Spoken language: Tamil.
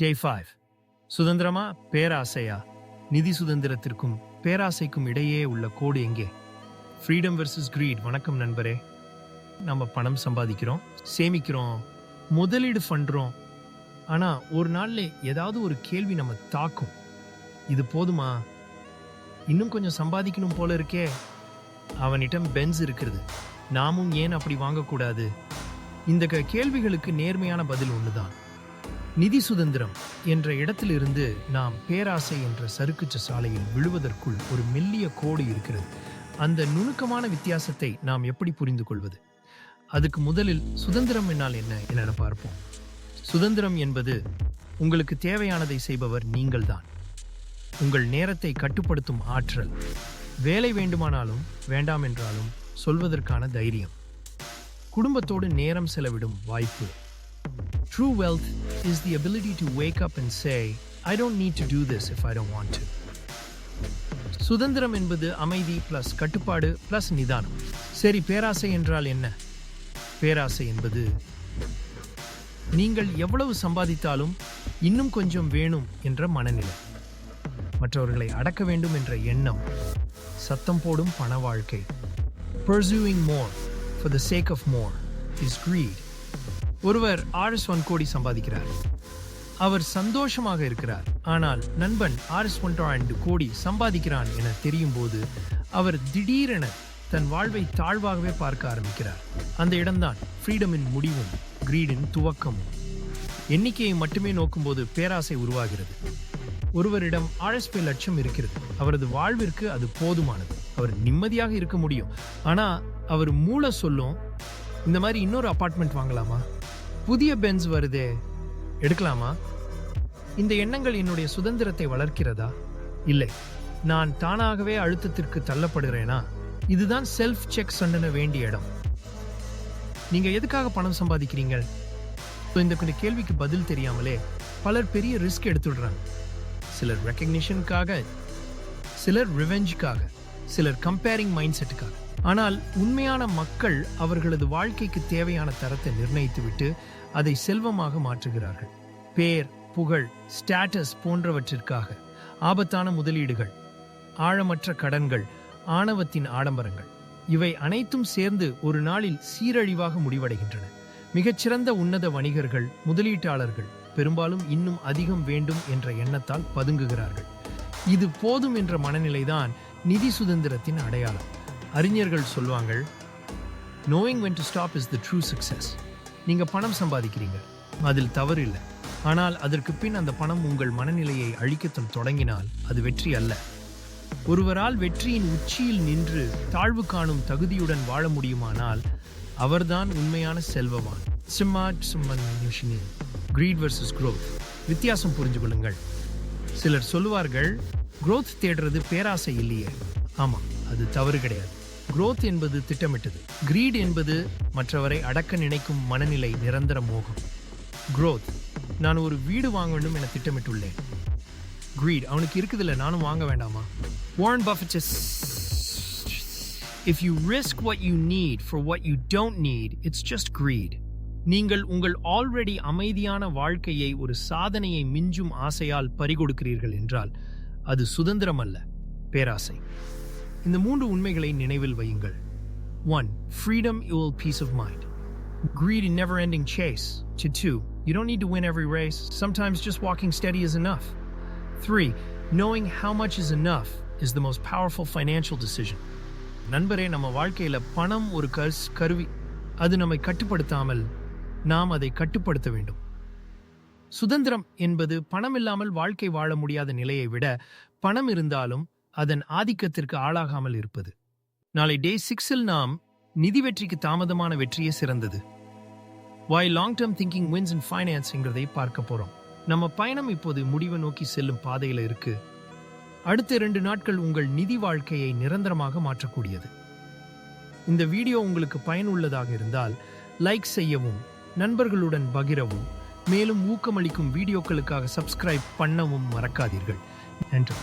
டே ஃபைவ் சுதந்திரமா பேராசையா? நிதி சுதந்திரத்திற்கும் பேராசைக்கும் இடையே உள்ள கோடு எங்கே? ஃப்ரீடம் வெர்சஸ் கிரீட் வணக்கம் நண்பரே. நம்ம பணம் சம்பாதிக்கிறோம் சேமிக்கிறோம் முதலீடு பண்றோம். ஆனா ஒரு நாளில் ஏதாவது ஒரு கேள்வி நம்ம தாக்கும். இது போதுமா? இன்னும் கொஞ்சம் சம்பாதிக்கணும் போல இருக்கே. அவனிடம் பென்ஸ் இருக்கிறது. நாமும் ஏன் அப்படி வாங்கக்கூடாது? இந்த க- கேள்விகளுக்கு நேர்மையான பதில் ஒண்ணுதான். நிதி சுதந்திரம் என்ற இடத்திலிருந்து நாம் பேராசை என்ற சறுக்குச்ச சாலையில் விழுவதற்குள் ஒரு மெல்லிய கோடு இருக்கிறது. அந்த நுணுக்கமான வித்தியாசத்தை நாம் எப்படி புரிந்து கொள்வது? அதுக்கு முதலில் சுதந்திரம் என்னால் என்ன என பார்ப்போம். சுதந்திரம் என்பது உங்களுக்கு தேவையானதை செய்பவர் நீங்கள்தான். உங்கள் நேரத்தை கட்டுப்படுத்தும் ஆற்றல். வேலை வேண்டுமானாலும் வேண்டாம் என்றாலும் சொல்வதற்கான தைரியம். குடும்பத்தோடு நேரம் செலவிடும் வாய்ப்பு. True wealth is the ability to wake up and say, I don't need to do this if I don't want to. சுதந்திரம் என்பது அமைதி பிளஸ் கட்டுப்பாடு பிளஸ் நிதானம். சரி பேராசை என்றால் என்ன? பேராசை என்பது நீங்கள் எவ்வளவு சம்பாதித்தாலும் இன்னும் கொஞ்சம் வேணும் என்ற மனநிலை. மற்றவர்களை அடக்க வேண்டும் என்ற எண்ணம் சத்தம் போடும் பண வாழ்க்கை. Pursuing more for the sake of more is greed. ஒருவர் ஆர்எஸ் ஒன் கோடி சம்பாதிக்கிறார். அவர் சந்தோஷமாக இருக்கிறார். ஆனால் நண்பன் ஆர்எஸ் ஒன் ரெண்டு கோடி சம்பாதிக்கிறான் என தெரியும் போது அவர் திடீரென தன் வாழ்வை தாழ்வாகவே பார்க்க ஆரம்பிக்கிறார். அந்த இடம்தான் ஃப்ரீடமின் முடிவும் கிரீடின் துவக்கமும். எண்ணிக்கையை மட்டுமே நோக்கும்போது பேராசை உருவாகிறது. ஒருவரிடம் ஆழஸ்பே லட்சம் இருக்கிறது. அவரது வாழ்விற்கு அது போதுமானது. அவர் நிம்மதியாக இருக்க முடியும். ஆனா அவர் மூளை சொல்லும் இந்த மாதிரி இன்னொரு அபார்ட்மெண்ட் வாங்கலாமா? புதிய பென்ஸ் வருதே. எடுக்கலாமா? இந்த எண்ணங்கள் என்னுடைய சுதந்திரத்தை வளர்க்கிறதா? இல்லை. நான் தானாகவே அழுத்தத்திற்கு தள்ளப்படுகிறேனா? இதுதான் செல்ஃப் செக் சண்டன வேண்டிய இடம். நீங்க எதுக்காக பணம் சம்பாதிக்கிறீங்க இந்த கொஞ்ச கேள்விக்கு பதில் தெரியாமலே பலர் பெரிய ரிஸ்க் எடுத்துடுறாங்க. சிலர் ரெக்கக்னிஷனுக்காக சிலர் ரிவெஞ்சுக்காக சிலர் கம்பேரிங் மைண்ட் செட்டுக்காக ஆனால் உண்மையான மக்கள் அவர்களது வாழ்க்கைக்கு தேவையான தரத்தை நிர்ணயித்துவிட்டு அதை செல்வமாக மாற்றுகிறார்கள். பேர் புகழ் ஸ்டேட்டஸ் போன்றவற்றிற்காக ஆபத்தான முதலீடுகள் ஆழமற்ற கடன்கள் ஆணவத்தின் ஆடம்பரங்கள் இவை அனைத்தும் சேர்ந்து ஒரு நாளில் சீரழிவாக முடிவடைகின்றன. மிகச்சிறந்த உன்னத வணிகர்கள் முதலீட்டாளர்கள் பெரும்பாலும் இன்னும் அதிகம் வேண்டும் என்ற எண்ணத்தால் பதுங்குகிறார்கள். இது போதும் என்ற மனநிலைதான் நிதி சுதந்திரத்தின் அடையாளம். அறிஞர்கள் சொல்லுவாங்கள் knowing when to stop is the true success நீங்க பணம் சம்பாதிக்கிறீங்க. அதில் தவறு இல்லை ஆனால் அதற்கு பின் அந்த பணம் உங்கள் மனநிலையை அழிக்கத்தும் தொடங்கினால் அது வெற்றி அல்ல. ஒருவரால் வெற்றியின் உச்சியில் நின்று தாழ்வு காணும் தகுதியுடன் வாழ முடியுமானால் அவர்தான் உண்மையான செல்வமான் சிம்மாட் சிம்மன் யோஷினி கிரீட் வர்சஸ் குரோத் வித்தியாசம் புரிஞ்சு கொள்ளுங்கள். சிலர் சொல்லுவார்கள் குரோத் தேடுறது பேராசை இல்லையே. ஆமா அது தவறு கிடையாது. குரோத் என்பது திட்டமிட்டது. கிரீட் என்பது மற்றவரை அடக்க நினைக்கும் மனநிலை நிரந்தர மோகம். குரோத் நான் ஒரு வீடு வாங்க வேண்டும் என திட்டமிட்டுள்ளேன். கிரீட் அவனுக்கு இருக்குதுல்ல நானும் வாங்க வேண்டாமா? Warren Buffett if you risk what you need for what you don't need it's just greed நீங்கள் உங்கள் ஆல்ரெடி அமைதியான வாழ்க்கையை ஒரு சாதனையை மிஞ்சும் ஆசையால் பறிகொடுக்கிறீர்கள் என்றால் அது சுதந்திரம் அல்ல பேராசை. இந்த மூன்று உண்மைகளை நினைவில் வையுங்கள் one freedom யுவல் peace of mind greed in never ending chase. To two, you don't need to win every race. Sometimes just walking steady is enough. Three, knowing how much is enough is the most powerful financial decision. நண்பரே நம்ம வாழ்க்கையில பணம் ஒரு கஸ் கருவி அது நம்மை கட்டுப்படுத்தாமல் நாம் அதை கட்டுப்படுத்த வேண்டும் சுதந்திரம் என்பது பணம் இல்லாமல் வாழ்க்கை வாழ முடியாத நிலையை விட பணம் இருந்தாலும் அதன் ஆதிக்கத்திற்கு ஆளாகாமல் இருப்பது. நாளை டே சிக்ஸில் நாம் நிதி வெற்றிக்கு தாமதமான வெற்றியே சிறந்தது. Why long term thinking wins in ஃபைனான்ஸ்ங்கிறதை பார்க்க போகிறோம் நம்ம பயணம் இப்போது முடிவை நோக்கி செல்லும் பாதையில் இருக்கு. அடுத்த இரண்டு நாட்கள் உங்கள் நிதி வாழ்க்கையை நிரந்தரமாக மாற்றக்கூடியது. இந்த வீடியோ உங்களுக்கு பயனுள்ளதாக இருந்தால் லைக் செய்யவும் நண்பர்களுடன் பகிரவும் மேலும் ஊக்கமளிக்கும் வீடியோக்களுக்காக சப்ஸ்கிரைப் பண்ணவும் மறக்காதீர்கள். நன்றி.